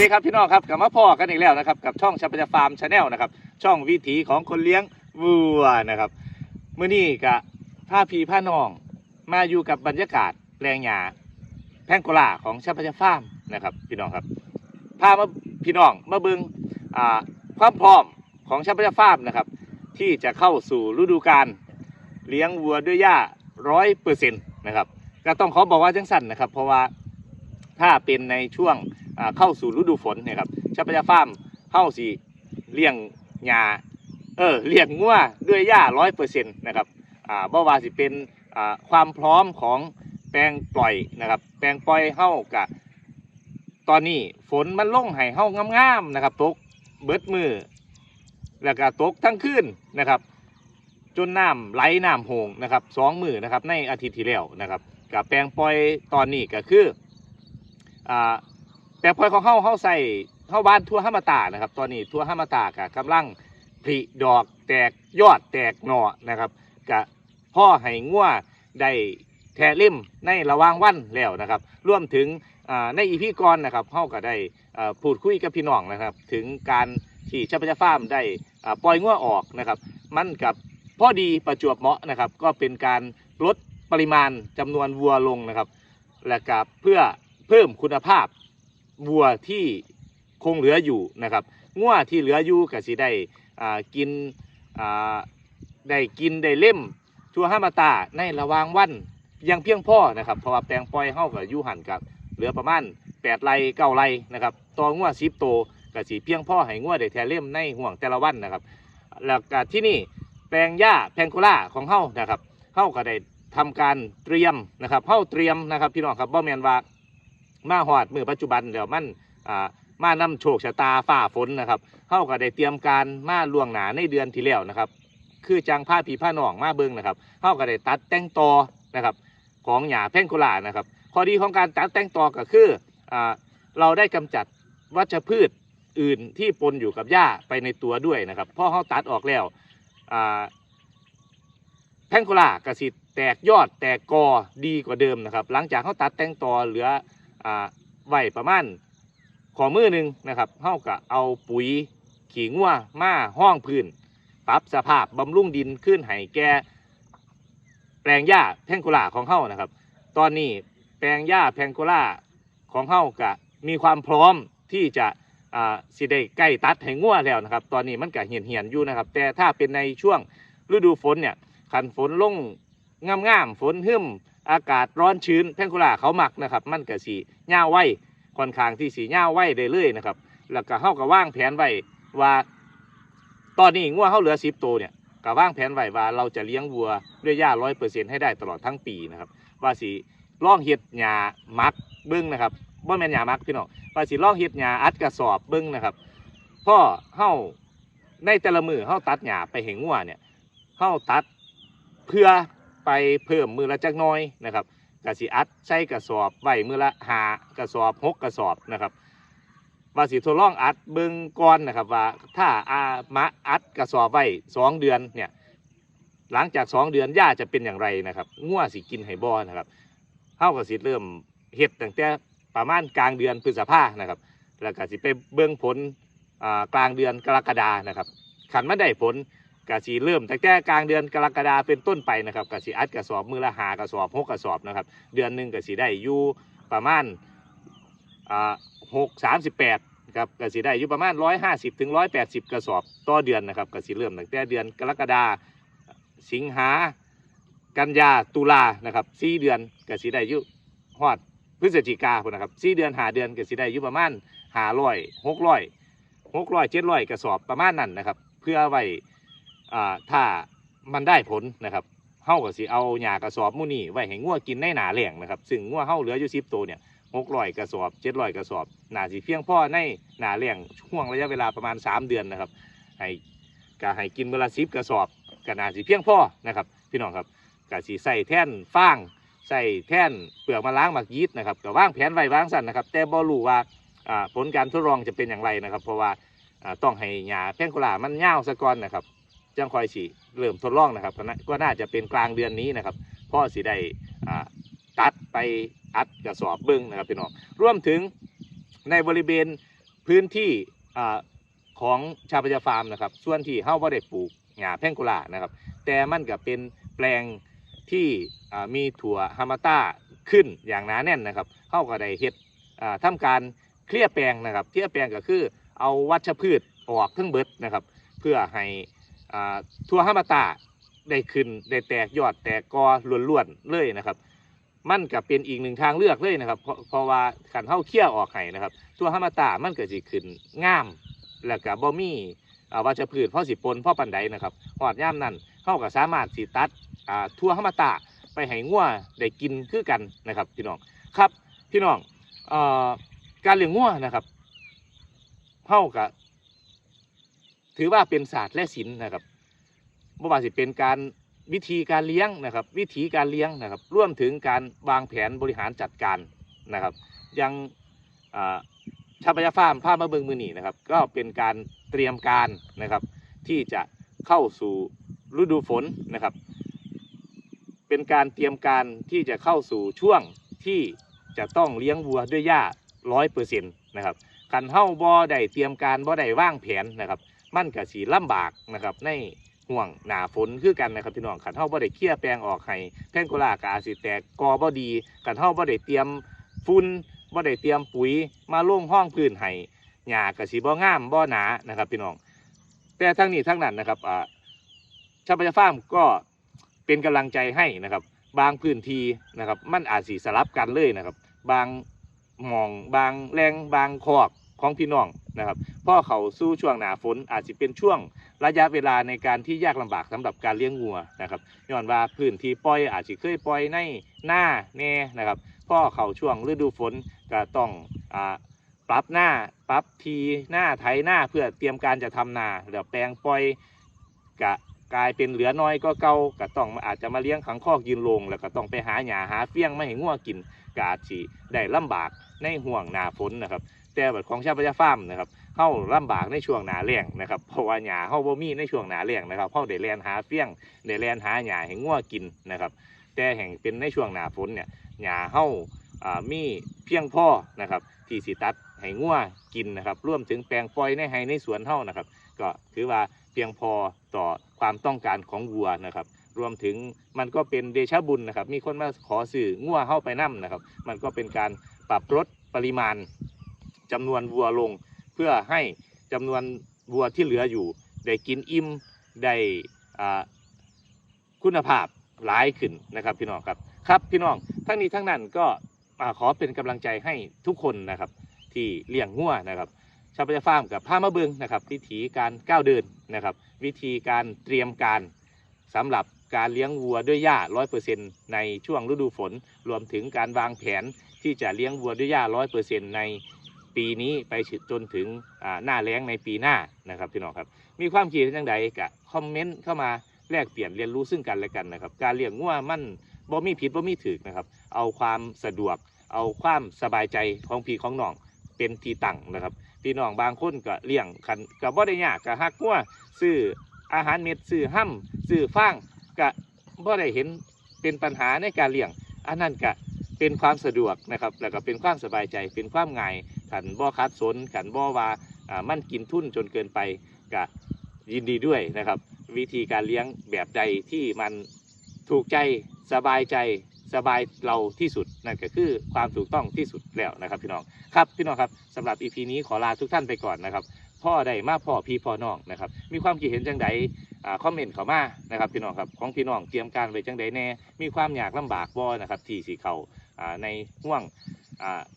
ดีครับพี่น้องครับกลับมาพ่อกันอีกแล้วนะครับกับช่องชัพยาฟาร์มชาแนลนะครับช่องวิถีของคนเลี้ยงวัวนะครับเมื่อนี้กะผ้าพีผ้าน้อง มาอยู่กับบรรยากาศแรงหยาแพงโกลาของชัพยาฟาร์มนะครับ พี่น้องครับพามาพี่น้องมาเบิงอ่าความพร้อมของชัพยาฟาร์มนะครับ ที่จะเข้าสู่ฤดูกาลเลี้ยงวัวด้วยหญ้าร้อยเปอร์เซ็นต์นะครับก็ต้องขอบอกว่าจังสั่นนะครับ เพราะว่าถ้าเป็นในช่วง เข้าสู่ฤดูฝนเนี่ยครับชัพยาฟาร์มเข้าสีเลี้ยงหญ้าเออเลี้ยงงัวด้วยหญ้าร้อยเปอร์เซ็นต์นะครับอ่าบ่ว่าสิเป็นอ่าความพร้อมของแปลงปล่อยนะครับ แปลงปล่อยเข้ากับตอนนี้ฝนมันลงให้เข้างามๆนะครับตกเบิดมือแล้วก็ตกทั้งคืนนะครับจนน้ำไหลน้ำโหงนะครับสองมือนะครับในอาทิตย์ที่แล้วนะครับกับแปลงปล่อยตอนนี้ก็คืออ่า แต่พลอยของเฮาเฮาใส่เฮาบ้านทั่วห้ามาตานะครับ ตอนนี้ทั่วห้ามาตากะกำลังผลิดอกแตกยอดแตกหน่อนะครับกะพ่อให้งัวได้แทเล่มในระว่างวันแล้วนะครับรวมถึงในอีพีก่อนนะครับเฮาก็ได้พูดคุยกับพี่น้องนะครับ ถึงการที่ชัพยาฟาร์มได้ปล่อยงัวออกนะครับ มันกับพอดีประจวบเหมาะนะครับ ก็เป็นการลดปริมาณจำนวนวัวลงนะครับ และกับเพื่อเพิ่มคุณภาพ วัวที่คงเหลืออยู่นะครับงัวที่เหลืออยู่ก็สิได้กินได้กินได้เล่มทั่วห้ามาตาในระวางวันยังเพียงพ่อนะครับเพราะว่าแปลงปล่อยเฮากับยู่หันกับเหลือประมาณ8ไร่9ไร่นะครับต่องัว10โตวก็สิเพียงพ่อให้งัวได้แทเล่มในห่วงแต่ละวันนะครับแล้วก็ที่นี่แปลงหญ้าแพงโคล่าของเฮานะครับเฮาก็ได้ทำการเตรียมนะครับเฮาเตรียมนะครับพี่น้องครับบ่แมนว่า มาหอดมือปัจจุบันเดี๋ยวมันอ่ามานำโชคชะตาฝ่าฝนนะครับเฮาก็ได้เตรียมการมาล่วงหนาในเดือนที่แล้วนะครับ คือจังผ้าผีผ้าหนองมาเบิ่งนะครับเฮาก็ได้ตัดแต่งตอนะครับ ของหญ้าแพ่งโคลานะครับข้อดีของการตัดแต่งตอก็คืออ่าเราได้กำจัดวัชพืชอื่นที่ปนอยู่กับหญ้าไปในตัวด้วยนะครับพอเฮาตัดออกแล้วอ่าแพงโคลากระสิแตกยอดแตกกอดีกว่าเดิมนะครับ หลังจากเขาตัดแต่งตอเหลือ อ่าไว้ประมาณขอมือหนึ่งนะครับเขาก็เอาปุ๋ยขี้งัวมาห้องพื้นปรับสภาพบำรุงดินขึ้นให้แก่แปลงหญ้าแพงโคลาของเขานะครับ ตอนนี้แปลงหญ้าแพงโคลาของเขาก็มีความพร้อมที่จะอ่าสิได้ใกล้ตัดให้งัวแล้วนะครับ ตอนนี้มันก็เหียนเหียนอยู่นะครับ แต่ถ้าเป็นในช่วงฤดูฝนเนี่ยขันฝนลงงามๆฝนหึม อากาศร้อนชื้นแพงโคุล่าเขาหมักนะครับ มันก็สีหญ้าไว้ค่อนข้างที่สีหญ้าไว้ได้เลยนะครับ แล้วก็เฮาก็ว่างแผนไว้ว่า ตอนนี้งัวเฮาเหลือสิบตัวเนี่ยก็ว่างแผนไว้ว่าเราจะเลี้ยงวัวด้วยหญ้าร้อยเปอร์เซ็นต์ให้ได้ตลอดทั้งปีนะครับ ว่าสีล่องเห็ดหญ้ามักเบิ้งนะครับบ่แม่นหญ้ามักพี่น้องว่าสีล่องเห็ดหญ้าอัดกระสอบเบิ้งนะครับพ่อเฮาในแต่ละมือเฮาตัดหญ้าไปให้งัวเนี่ยเฮาตัดเพื่อ ไปเพิ่มมือละจักหน้อยนะครับกระสิอัดใช้กระสอบไว้มือละหากระสอบหกกระสอบนะครับว่าสิทดลองอัดเบิ่งก่อนนะครับว่าถ้าอามาอัดกระสอบไว้สองเดือนเนี่ยหลังจากสองเดือนหญ้าจะเป็นอย่างไรนะครับง่วสิกินไห้บอนะครับเฮาก็สิเริ่มเฮ็ดตั้งแต่ประมาณกลางเดือนพฤษภานะครับ แล้วก็สิไปเบิ่งผลกลางเดือนกรกฎานะครับขันมาได้ผล กะสีเริ่มตั้งแต่กลางเดือนกรกฎาเป็นต้นไปนะครับกะสีอัดกระสอบมือละหากระสอบหกกระสอบนะครับ เดือนหนึ่งกะสีได้อยู่ประมาณอ่าหกสามสิบแปดครับกะสีได้อยู่ประมาณร้อยห้าสิบถึงร้อยแปดสิบกระสอบต่อเดือนนะครับกะสีเริ่มตั้งแต่เดือนกรกฎาสิงหากันยาตุลานะครับสี่เดือนกะสีได้อยู่ฮอดพฤศจิกาพนนะครับสี่เดือนหาเดือนกะสีได้อยู่ประมาณหาร้อยหกร้อยหกร้อยเจ็ดร้อยกระสอบประมาณนั้นนะครับ เพื่อไว้ อ่าถ้ามันได้ผลนะครับเฮาก็สิเอาหญ้ากระสอบมู่นี้ไว้ให้งัวกินในหนาแหล่งนะครับ ซึ่งงัวเฮาเหลืออยู่10ตัวเนี่ย600กระสอบ700กระสอบน่าสิเพียงพอในหนาแหล่งช่วงระยะเวลาประมาณ 3 เดือนนะครับให้ก็ให้กินเวลา10กระสอบก็น่าสิเพียงพอนะครับ พี่น้องครับก็สิใส่แท่นฟางใส่แท่นเปลือกมะล้างหมักยีสต์นะครับก็ว่างแผนไว้วางสั่นนะครับ แต่บ่รู้ว่าผลการทดลองจะเป็นอย่างไรนะครับ เพราะว่าต้องให้หญ้าแพงโกลามันยาวซะก่อนนะครับ จังคอยสีเริ่มทดลองนะครับก็น่าจะเป็นกลางเดือนนี้นะครับพ่อสีได้ตัดไปอัดกระสอบเบิ้งนะครับพี่น้องรวมถึงในบริเวณพื้นที่อของชาวประยาฟาร์มนะครับ ส่วนที่เฮาบ่ได้ปลูกหญ้าแพงกุลานะครับ แต่มันก็เป็นแปลงที่มีถั่วฮามาต้าขึ้นอย่างหนาแน่นนะครับเฮาก็ได้เฮ็ดอ่าทำการเคลียร์แปลงนะครับเคลียร์แปลงก็คือเอาวัชพืชออกทั้งเบิดนะครับ เพื่อให้ อ่าถั่วฮามาตาได้ขึ้นได้แตกยอดแตกกอล้วนๆเลยนะครับ มันก็เป็นอีกหนึ่งทางเลือกเลยนะครับ เพราะเพราะว่าขันเท้าเคี่ยวออกไห้นะครับตัวฮามาตามันก็สิขึ้นงามแล้วก็บ่มีอ่าวัชพืชพ่อสิปนพ่อปันไดนะครับหอดย่ามนั้นเข้าก็สามารถสิตัดทั่วฮามาตาไปให้งัวได้กินคือกันนะครับ พี่น้องครับพี่น้องอการเลี้ยงงัวนะครับเฮาก็ ถือว่าเป็นศาสตร์และศิลป์นะครับบ่ว่าสิเป็นการวิธีการเลี้ยงนะครับ วิธีการเลี้ยงนะครับร่วมถึงการวางแผนบริหารจัดการนะครับ ยังอ่าชาปยาฟาร์มภามาเบิงมือนีนะครับ ก็เป็นการเตรียมการนะครับ ที่จะเข้าสู่ฤดูฝนนะครับ เป็นการเตรียมการที่จะเข้าสู่ช่วงที่จะต้องเลี้ยงวัวด้วยหญ้าร้อยเปอร์เซ็นต์นะครับขันเฮ้าบ่อได้เตรียมการบ่อได้วางแผนนะครับ มันก็สีลำบากนะครับ ในห่วงหนาฝนคือกันนะครับพี่น้องขันเท่าบ่ได้เคลี่ยร์แปลงออกให้แพงโกลากอาสิแตกกอบ่ดีขันเท่าบ่ได้เตรียมฝุ่นบ่ได้เตรียมปุ๋ยมาลงห้องพื้นให้หญ้าก็สิบ่งามบ่หนานะครับพี่น้อง แต่ทั้งนี้ทั้งนั้นนะครับอ่าชาวประชาฟาร์มก็เป็นกำลังใจให้นะครับ บางพื้นที่นะครับ มันอาจสิสลับกันเลยนะครับ บางหมองบางแรงบางคอก ของพี่น้องนะครับพ่อเขาสู้ช่วงหนาฝนอาจจะเป็นช่วงระยะเวลาในการที่ยากลำบากสำหรับการเลี้ยงวัวนะครับย้อนว่าพื้นที่ปล่อยอาจจะเคยปล่อยในหน้าแน่นะครับพ่อเขาช่วงฤดูฝนก็ต้องอ่าปรับหน้าปรับทีหน้าไถหน้าเพื่อเตรียมการจะทำนาเดี๋ยวแปลงปล่อยกะกลายเป็นเหลือน้อยก็เก่าก็ต้องอาจจะมาเลี้ยงขังคอกยืนลง แล้วก็ต้องไปหาหญ้าหาเฟี้ยงไม่ให้งัวกินก็อาจสิได้ลำบากในห่วงหนาฝนนะครับ แต่แบบของชาวประชาฟาร์มนะครับเฮาลำบากในช่วงหนาแล้งนะครับเพราะว่าหญ้าเฮาบ่มีในช่วงหนาแล้งนะครับเฮาได้แลนหาเฟี้ยงได้แลนหาหญ้าให้งัวกินนะครับแต่แห่งเป็นในช่วงหนาฝนเนี่ยหญ้าเฮาอ่ามีเพียงพอนะครับที่สิตัดให้งัวกินนะครับรวมถึงแปลงปล่อยในไห้ในสวนเฮานะครับ ก็ถือว่าเพียงพอต่อความต้องการของวัวนะครับ รวมถึงมันก็เป็นเดชะบุญนะครับ มีคนมาขอสื่องัวเฮาไปนํนะครับ มันก็เป็นการปรับลดปริมาณ จำนวนวัวลง เพื่อให้จำนวนวัวที่เหลืออยู่ ได้กินอิ่มได้คุณภาพหลายขึ้นนะครับพี่น้องครับครับพี่น้องทั้งนี้ทั้งนั้นก็ขอเป็นกำลังใจให้ทุกคนนะครับที่เลี้ยงงัวนะครับชาวประชาฟาร์มกับผ้ามาเบิงนะครับวิธีการก้าวเดินนะครับ วิธีการเตรียมการสำหรับการเลี้ยงวัวด้วยหญ้าร้อยเปอร์เซ็นต์ในช่วงฤดูฝน รวมถึงการวางแผนที่จะเลี้ยงวัวด้วยหญ้าร้อยเปอร์เซ็นต์ใน ปีนี้ไปจนถึงหน้าแล้งในปีหน้านะครับพี่น้องครับ มีความคิดเห็นยังไงกะคอมเมนต์เข้ามาแลกเปลี่ยนเรียนรู้ซึ่งกันและกันนะครับ การเลี้ยงงัวมันบ่มีผิดบ่มีถือนะครับ เอาความสะดวก เอาความสบายใจของพี่ของน้องเป็นที่ตั้งนะครับพี่น้องบางคนก็เลี้ยงคันกับบ่ได้ยากก็ฮักงัวซื้ออาหารเม็ดซื้อห้ำซื้อฟางก็บ่ได้เห็นเป็นปัญหาในการเลี้ยงอันนั้นก็ เป็นความสะดวกนะครับแล้วก็เป็นความสบายใจเป็นความง่ายขันบ่คัดสนขันบ่ว่าอ่ามั่นกินทุนจนเกินไปก็ยินดีด้วยนะครับ วิธีการเลี้ยงแบบใดที่มันถูกใจสบายใจสบายเราที่สุดนั่นก็คือความถูกต้องที่สุดแล้วนะครับพี่น้องครับพี่น้องครับสำหรับ EP นี้ขอลาทุกท่านไปก่อนนะครับพ่อใดมาพ่อพี่พ่อน้องนะครับ มีความคิดเห็นจังใดอ่าคอมเมนต์เข้ามานะครับพี่น้องครับของพี่น้องเตรียมการไว้จังใดแน่ มีความอยากลำบากบ่นะครับที่สีเข่า ในห่วง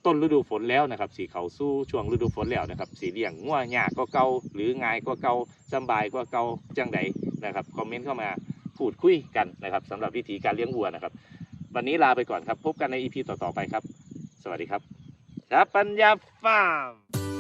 ต้นฤดูฝนแล้วนะครับสีเขาสู้ช่วงฤดูฝนแล้วนะครับ สีเลี่ยงง่วยากก็เกาหรือง่ายก็เกาสำบายก็เกาจังใดนะครับคอมเมนต์เข้ามาพูดคุยกันนะครับสำหรับวิธีการเลี้ยงวัวนะครับ วันนี้ลาไปก่อนครับ พบกันในอีพีต่อๆไปครับ สวัสดีครับชาปัญญาฟาร์ม